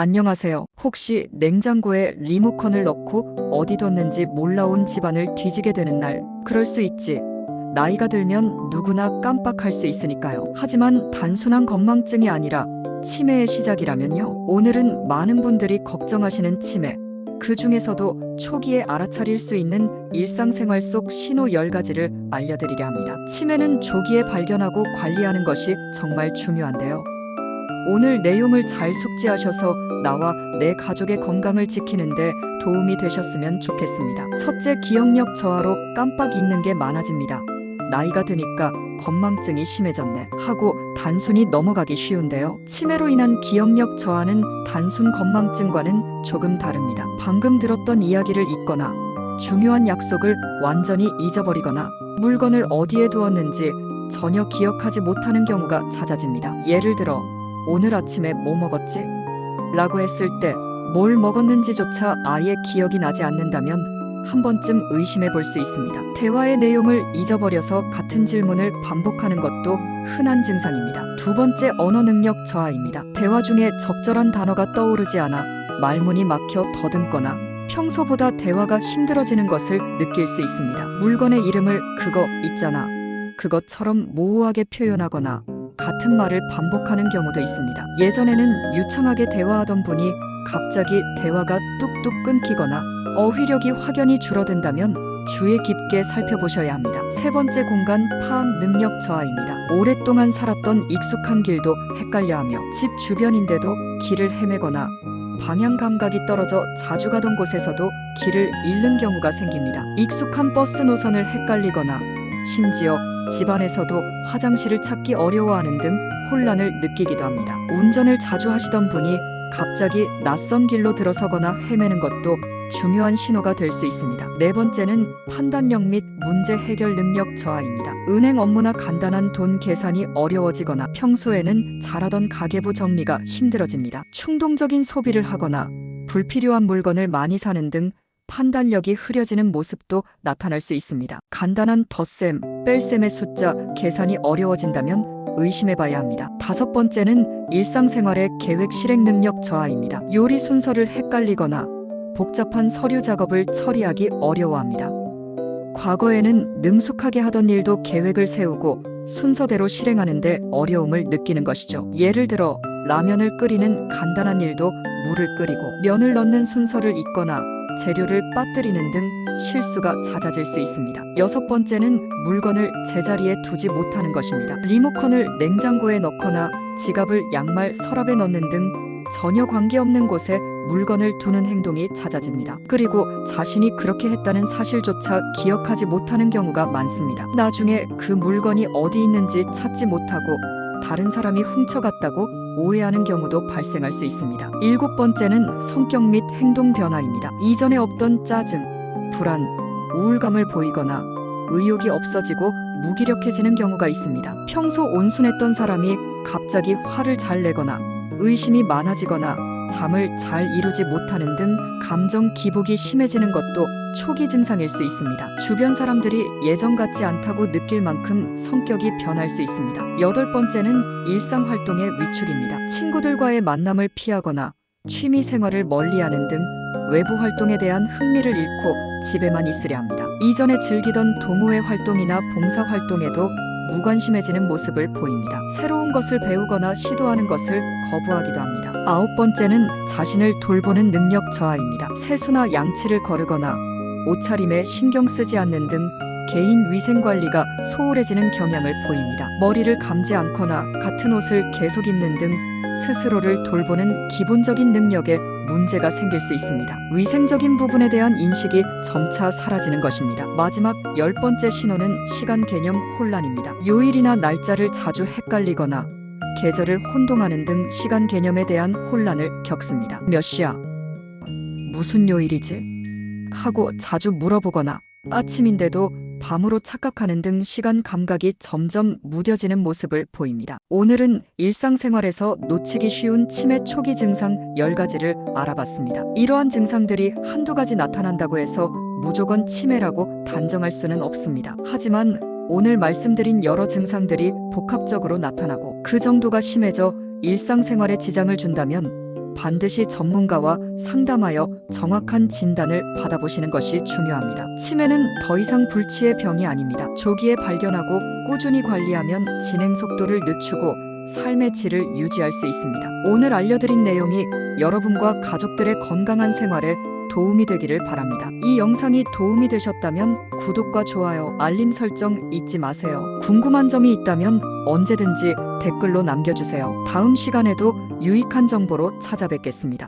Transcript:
안녕하세요. 혹시 냉장고에 리모컨을 넣고 어디 뒀는지 몰라온 집안을 뒤지게 되는 날. 그럴 수 있지. 나이가 들면 누구나 깜빡할 수 있으니까요. 하지만 단순한 건망증이 아니라 치매의 시작이라면요. 오늘은 많은 분들이 걱정하시는 치매. 그 중에서도 초기에 알아차릴 수 있는 일상생활 속 신호 10가지를 알려드리려 합니다. 치매는 조기에 발견하고 관리하는 것이 정말 중요한데요. 오늘 내용을 잘 숙지하셔서 나와 내 가족의 건강을 지키는데 도움이 되셨으면 좋겠습니다. 첫째, 기억력 저하로 깜빡 잊는 게 많아집니다. 나이가 드니까 건망증이 심해졌네 하고 단순히 넘어가기 쉬운데요. 치매로 인한 기억력 저하는 단순 건망증과는 조금 다릅니다. 방금 들었던 이야기를 잊거나 중요한 약속을 완전히 잊어버리거나 물건을 어디에 두었는지 전혀 기억하지 못하는 경우가 잦아집니다. 예를 들어 오늘 아침에 뭐 먹었지? 라고 했을 때 뭘 먹었는지조차 아예 기억이 나지 않는다면 한 번쯤 의심해 볼 수 있습니다. 대화의 내용을 잊어버려서 같은 질문을 반복하는 것도 흔한 증상입니다. 두 번째 언어 능력 저하입니다. 대화 중에 적절한 단어가 떠오르지 않아 말문이 막혀 더듬거나 평소보다 대화가 힘들어지는 것을 느낄 수 있습니다. 물건의 이름을 그거 있잖아. 그것처럼 모호하게 표현하거나 같은 말을 반복하는 경우도 있습니다. 예전에는 유창하게 대화하던 분이 갑자기 대화가 뚝뚝 끊기거나 어휘력이 확연히 줄어든다면 주의 깊게 살펴보셔야 합니다. 세 번째 공간 파악 능력 저하입니다. 오랫동안 살았던 익숙한 길도 헷갈려하며 집 주변인데도 길을 헤매거나 방향 감각이 떨어져 자주 가던 곳에서도 길을 잃는 경우가 생깁니다. 익숙한 버스 노선을 헷갈리거나 심지어 집안에서도 화장실을 찾기 어려워하는 등 혼란을 느끼기도 합니다. 운전을 자주 하시던 분이 갑자기 낯선 길로 들어서거나 헤매는 것도 중요한 신호가 될 수 있습니다. 네 번째는 판단력 및 문제 해결 능력 저하입니다. 은행 업무나 간단한 돈 계산이 어려워지거나 평소에는 잘하던 가계부 정리가 힘들어집니다. 충동적인 소비를 하거나 불필요한 물건을 많이 사는 등 판단력이 흐려지는 모습도 나타날 수 있습니다. 간단한 덧셈, 뺄셈의 숫자, 계산이 어려워진다면 의심해 봐야 합니다. 다섯 번째는 일상생활의 계획 실행 능력 저하입니다. 요리 순서를 헷갈리거나 복잡한 서류 작업을 처리하기 어려워합니다. 과거에는 능숙하게 하던 일도 계획을 세우고 순서대로 실행하는데 어려움을 느끼는 것이죠. 예를 들어 라면을 끓이는 간단한 일도 물을 끓이고 면을 넣는 순서를 잊거나 재료를 빠뜨리는 등 실수가 잦아질 수 있습니다. 여섯 번째는 물건을 제자리에 두지 못하는 것입니다. 리모컨을 냉장고에 넣거나 지갑을 양말 서랍에 넣는 등 전혀 관계없는 곳에 물건을 두는 행동이 잦아집니다. 그리고 자신이 그렇게 했다는 사실조차 기억하지 못하는 경우가 많습니다. 나중에 그 물건이 어디 있는지 찾지 못하고 다른 사람이 훔쳐갔다고 오해하는 경우도 발생할 수 있습니다. 일곱 번째는 성격 및 행동 변화입니다. 이전에 없던 짜증, 불안, 우울감을 보이거나 의욕이 없어지고 무기력해지는 경우가 있습니다. 평소 온순했던 사람이 갑자기 화를 잘 내거나 의심이 많아지거나 잠을 잘 이루지 못하는 등 감정 기복이 심해지는 것도 초기 증상일 수 있습니다. 주변 사람들이 예전 같지 않다고 느낄 만큼 성격이 변할 수 있습니다. 여덟 번째는 일상 활동의 위축입니다. 친구들과의 만남을 피하거나 취미 생활을 멀리하는 등 외부 활동에 대한 흥미를 잃고 집에만 있으려 합니다. 이전에 즐기던 동호회 활동이나 봉사 활동에도 무관심해지는 모습을 보입니다. 새로운 것을 배우거나 시도하는 것을 거부하기도 합니다. 아홉 번째는 자신을 돌보는 능력 저하입니다. 세수나 양치를 거르거나 옷차림에 신경 쓰지 않는 등 개인 위생 관리가 소홀해지는 경향을 보입니다. 머리를 감지 않거나 같은 옷을 계속 입는 등 스스로를 돌보는 기본적인 능력에 문제가 생길 수 있습니다. 위생적인 부분에 대한 인식이 점차 사라지는 것입니다. 마지막 열 번째 신호는 시간 개념 혼란입니다. 요일이나 날짜를 자주 헷갈리거나 계절을 혼동하는 등 시간 개념에 대한 혼란을 겪습니다. 몇 시야? 무슨 요일이지? 하고 자주 물어보거나 아침인데도 밤으로 착각하는 등 시간 감각이 점점 무뎌지는 모습을 보입니다. 오늘은 일상생활에서 놓치기 쉬운 치매 초기 증상 10가지를 알아봤습니다. 이러한 증상들이 한두 가지 나타난다고 해서 무조건 치매라고 단정할 수는 없습니다. 하지만 오늘 말씀드린 여러 증상들이 복합적으로 나타나고 그 정도가 심해져 일상생활에 지장을 준다면 반드시 전문가와 상담하여 정확한 진단을 받아보시는 것이 중요합니다. 치매는 더 이상 불치의 병이 아닙니다. 조기에 발견하고 꾸준히 관리하면 진행 속도를 늦추고 삶의 질을 유지할 수 있습니다. 오늘 알려드린 내용이 여러분과 가족들의 건강한 생활에 도움이 되기를 바랍니다. 이 영상이 도움이 되셨다면 구독과 좋아요, 알림 설정 잊지 마세요. 궁금한 점이 있다면 언제든지 댓글로 남겨주세요. 다음 시간에도 유익한 정보로 찾아뵙겠습니다.